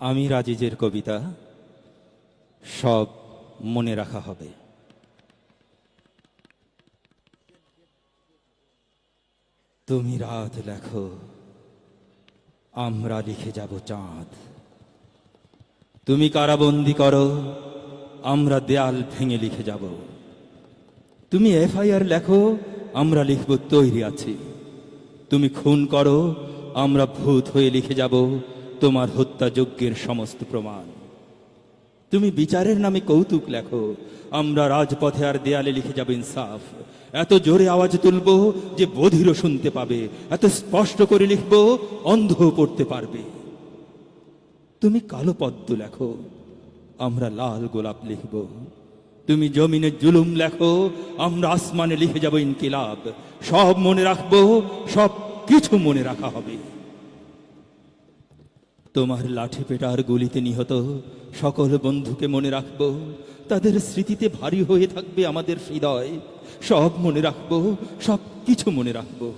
আমি রাজিজের কবিতা সব মনে রাখা হবে। তুমি রাত লেখো, আমরা লিখে যাব চাঁদ। তুমি কারাবন্দি করো, আমরা দেয়াল ভেঙে লিখে যাব। তুমি এফআইআর লেখো, আমরা লিখব তৈরি আছি। তুমি খুন করো, আমরা ভূত হয়ে লিখে যাব। তোমার হত্যাযজ্ঞের সমস্ত প্রমাণ। তুমি বিচারের নামে কৌতুক লেখো, আমরা রাজপথে আর দেয়ালে লিখে যাব ইনসাফ। এত জোরে আওয়াজ তুলবো যে বধিরও শুনতে পাবে, এত স্পষ্ট করে লিখব অন্ধ পড়তে পারবে। তুমি কালো পদ্ম লেখো, আমরা লাল গোলাপ লিখব। তুমি জমিনে জুলুম লেখো, আমরা আসমানে লিখে যাব ইনকিলাব। সব মনে রাখব সব কিছু মনে রাখা হবে। তোমার লাঠি পেটার গুলিতে নিহত সকল বন্ধুকে মনে রাখব। তাদের স্মৃতিতে ভারী হয়ে থাকবে আমাদের হৃদয়। সব মনে রাখব, সব কিছু মনে রাখব।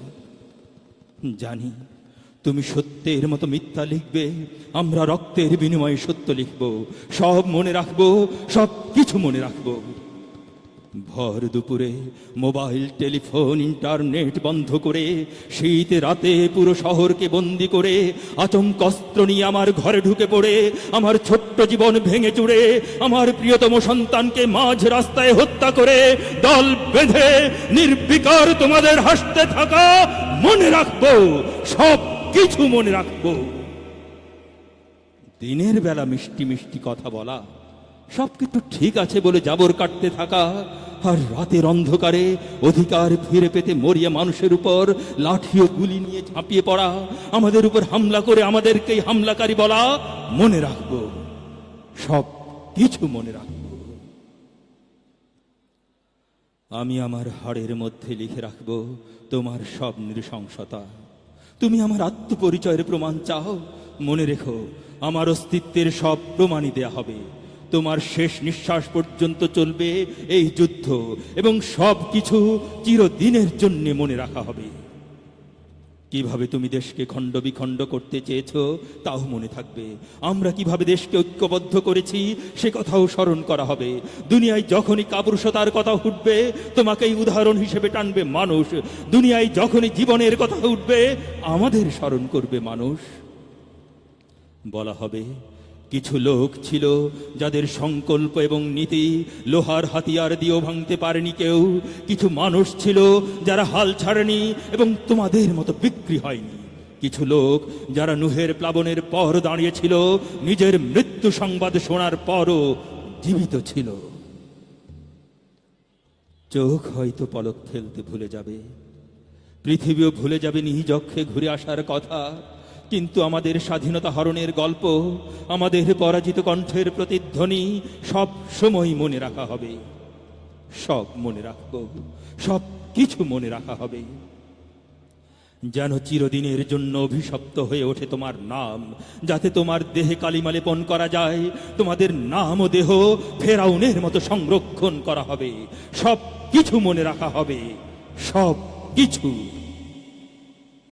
জানি, তুমি সত্যের মতো মিথ্যা লিখবে, আমরা রক্তের বিনিময়ে সত্য লিখব। সব মনে রাখব, সব কিছু মনে রাখব। ভর দুপুরে মোবাইল, টেলিফোন, ইন্টারনেট বন্ধ করে, শীত রাতে পুরো শহরকে বন্দি করে আচমক অস্ত্র নিয়ে আমার ঘরে ঢুকে পড়ে, আমার ছোট্ট জীবন ভেঙে চুড়ে, আমার প্রিয়তম সন্তানকে মাঝ রাস্তায় হত্যা করে, দল বেঁধে, নির্বিকার তোমাদের হাসতে থাকা মনে রাখব সব কিছু মনে রাখব। দিনের বেলা মিষ্টি মিষ্টি কথা বলা সব কিছু ঠিক আছে বলে জাবর কাটতে থাকা আর রাতের অন্ধকারে অধিকার ফিরে পেতে মরিয়া মানুষের উপর লাঠি ও গুলি নিয়ে ঝাঁপিয়ে পড়া, আমাদের উপর হামলা করে আমাদেরকেই হামলাকারী বলা মনে রাখব। সব কিছু মনে রাখব। আমি আমার হাড়ের মধ্যে লিখে রাখব তোমার সব নৃশংসতা। তুমি আমার আত্মপরিচয়ের প্রমাণ চাও। মনে রেখো, আমার অস্তিত্বের সব প্রমাণই দেয়া হবে। তোমার শেষ নিঃশ্বাস পর্যন্ত চলবে এই যুদ্ধ, এবং সব কিছু চিরদিনের জন্য মনে রাখা হবে। কীভাবে তুমি দেশকে খণ্ড বিখণ্ড করতে চেয়েছ, তাও মনে থাকবে। আমরা কীভাবে দেশকে ঐক্যবদ্ধ করেছি, সে কথাও স্মরণ করা হবে। দুনিয়ায় যখনই কাপুরুষতার কথা উঠবে, তোমাকেই উদাহরণ হিসেবে টানবে মানুষ। দুনিয়ায় যখনই জীবনের কথা উঠবে, আমাদের স্মরণ করবে মানুষ। বলা হবে কিছু লোক ছিল যাদের সংকল্প এবং নীতি লোহার হাতিয়ার দিয়েও ভাঙতে পারেনি কেউ। কিছু মানুষ ছিল যারা হাল ছাড়েনি এবং তোমাদের মতো বিক্রি হয়নি। কিছু লোক যারা নুহের প্লাবনের পর দাঁড়িয়েছিল, নিজের মৃত্যু সংবাদ শোনার পরও জীবিত ছিল। চোখ হয়তো পলক ফেলতে ভুলে যাবে। পৃথিবীও ভুলে যাবে নিহিজক্ষে ঘুরে আসার কথা। কিন্তু আমাদের স্বাধীনতা হরণের গল্প, আমাদের পরাজিত কণ্ঠের প্রতিধ্বনি সব সময় মনে রাখা হবে। সব মনে রাখব, সব কিছু মনে রাখা হবে। যেন চিরদিনের জন্য অভিশপ্ত হয়ে ওঠে তোমার নাম, যাতে তোমার দেহে কালিমা লেপন করা যায়, তোমাদের নাম ও দেহ ফেরাউনের মতো সংরক্ষণ করা হবে। সব কিছু মনে রাখা হবে, সব কিছু।